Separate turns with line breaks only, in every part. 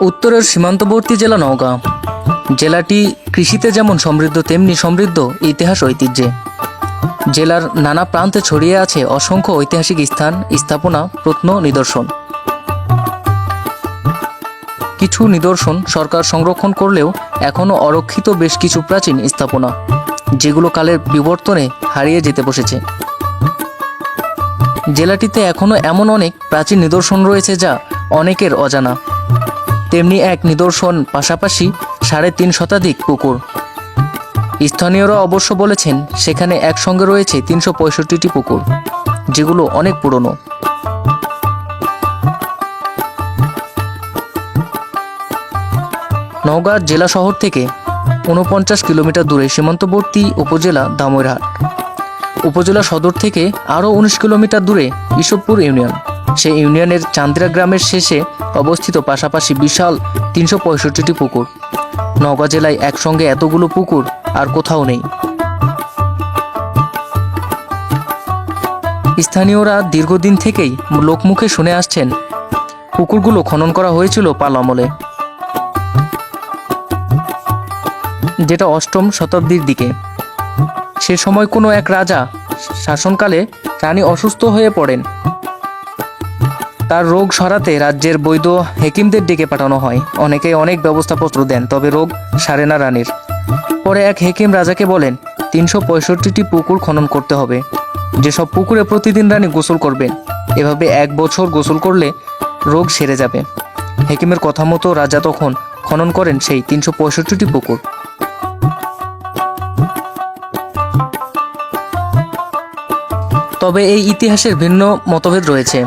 উত্তরের সীমান্তবর্তী জেলা নওগাঁ। জেলাটি কৃষিতে যেমন সমৃদ্ধ, তেমনি সমৃদ্ধ ইতিহাস ঐতিহ্যে। জেলার নানা প্রান্তে ছড়িয়ে আছে অসংখ্য ঐতিহাসিক স্থান, স্থাপনা, প্রত্ন, নিদর্শন। কিছু নিদর্শন সরকার সংরক্ষণ করলেও এখনও অরক্ষিত বেশ কিছু প্রাচীন স্থাপনা, যেগুলো কালের বিবর্তনে হারিয়ে যেতে বসেছে। জেলাটিতে এখনও এমন অনেক প্রাচীন নিদর্শন রয়েছে যা অনেকের অজানা। তেমনি এক নিদর্শন, পাশাপাশি সাড়ে তিন শতাধিক পুকুর। স্থানীয়রা অবশ্য বলেছেন, সেখানে একসঙ্গে রয়েছে তিনশো পঁয়ষট্টিটি পুকুর, যেগুলো অনেক পুরনো। নওগাঁ জেলা শহর থেকে উনপঞ্চাশ কিলোমিটার দূরে সীমান্তবর্তী উপজেলা দামইরহাট। উপজেলা সদর থেকে আরও উনিশ কিলোমিটার দূরে ইসবপুর ইউনিয়ন। সেই ইউনিয়নের চান্দ্রা গ্রামের শেষে অবস্থিত পাশাপাশি বিশাল তিনশো পঁয়ষট্টিটি পুকুর। নওগাঁ জেলায় একসঙ্গে এতগুলো পুকুর আর কোথাও নেই। স্থানীয়রা দীর্ঘদিন থেকেই লোকমুখে শুনে আসছেন, পুকুরগুলো খনন করা হয়েছিল পাল আমলে যেটা অষ্টম শতাব্দীর দিকে। সে সময় কোনো এক রাজা শাসনকালে রানী অসুস্থ হয়ে পড়েন। তার রোগ সরাতে রাজ্যের বৈধ হেকিমদের ডেকে পাঠানো হয়। অনেকে অনেক ব্যবস্থাপত্র দেন, তবে রোগ সারে না রানীর। পরে এক হেকিম রাজাকে বলেন, তিনশো পঁয়ষট্টিটি পুকুর খনন করতে হবে। যেসব পুকুরে প্রতিদিন রানী গোসল করবেন, এভাবে এক বছর গোসল করলে রোগ সেরে যাবে। হেকিমের কথা মতো রাজা তখন খনন করেন সেই তিনশো পঁয়ষট্টিটি পুকুর। তবে এই ইতিহাসের ভিন্ন মতভেদ রয়েছে।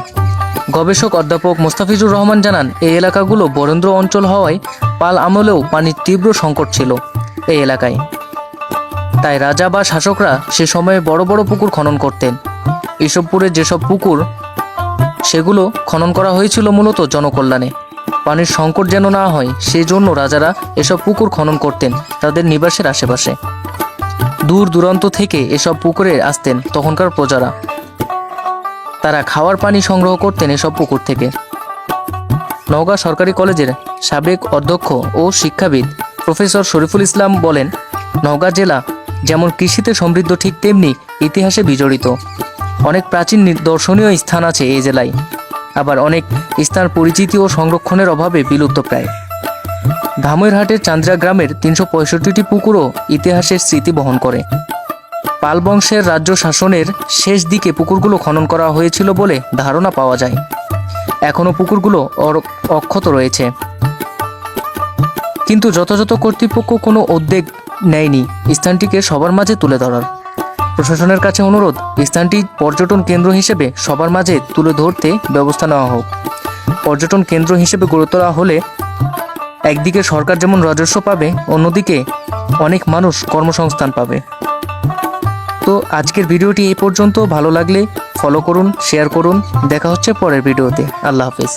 গবেষক অধ্যাপক মোস্তাফিজুর রহমান জানান, এই এলাকাগুলো বরেন্দ্র অঞ্চল হওয়ায় পাল আমলেও পানির তীব্র সংকট ছিল এই এলাকায়। তাই রাজা বা শাসকরা সে সময়ে বড় বড় পুকুর খনন করতেন। ইসবপুরে যেসব পুকুর, সেগুলো খনন করা হয়েছিল মূলত জনকল্যাণে। পানির সংকট যেন না হয় সেই জন্য রাজারা এসব পুকুর খনন করতেন তাদের নিবাসের আশেপাশে। দূর দূরান্ত থেকে এসব পুকুরে আসতেন তখনকার প্রজারা। তারা খাওয়ার পানি সংগ্রহ করতেন এসব পুকুর থেকে। নওগাঁ সরকারি কলেজের সাবেক অধ্যক্ষ ও শিক্ষাবিদ প্রফেসর শরীফুল ইসলাম বলেন, নওগাঁ জেলা যেমন কৃষিতে সমৃদ্ধ ঠিক তেমনি ইতিহাসে বিজড়িত। অনেক প্রাচীন দর্শনীয় স্থান আছে এই জেলায়। আবার অনেক স্থান পরিচিতি ও সংরক্ষণের অভাবে বিলুপ্ত প্রায়। ধামইরহাটের চান্দ্রা গ্রামের তিনশো পঁয়ষট্টিটি পুকুরও ইতিহাসের স্মৃতি বহন করে। পাল বংশের রাজ্য শাসনের শেষ দিকে পুকুরগুলো খনন করা হয়েছিল বলে ধারণা পাওয়া যায়। এখনও পুকুরগুলো অক্ষত রয়েছে। কিন্তু যথাযথ কর্তৃপক্ষ কোনো উদ্যোগ নেয়নি। স্থানটিকে সবার মাঝে তুলে ধরার। প্রশাসনের কাছে অনুরোধ, স্থানটি পর্যটন কেন্দ্র হিসেবে সবার মাঝে তুলে ধরতে ব্যবস্থা নেওয়া হোক। পর্যটন কেন্দ্র হিসেবে গড়ে তোলা হলে একদিকে সরকার যেমন রাজস্ব পাবে, অন্যদিকে অনেক মানুষ কর্মসংস্থান পাবে। তো আজকের ভিডিওটি এই পর্যন্ত। ভালো লাগলে ফলো করুন শেয়ার করুন। দেখা হচ্ছে পরের ভিডিওতে। আল্লাহ হাফেজ।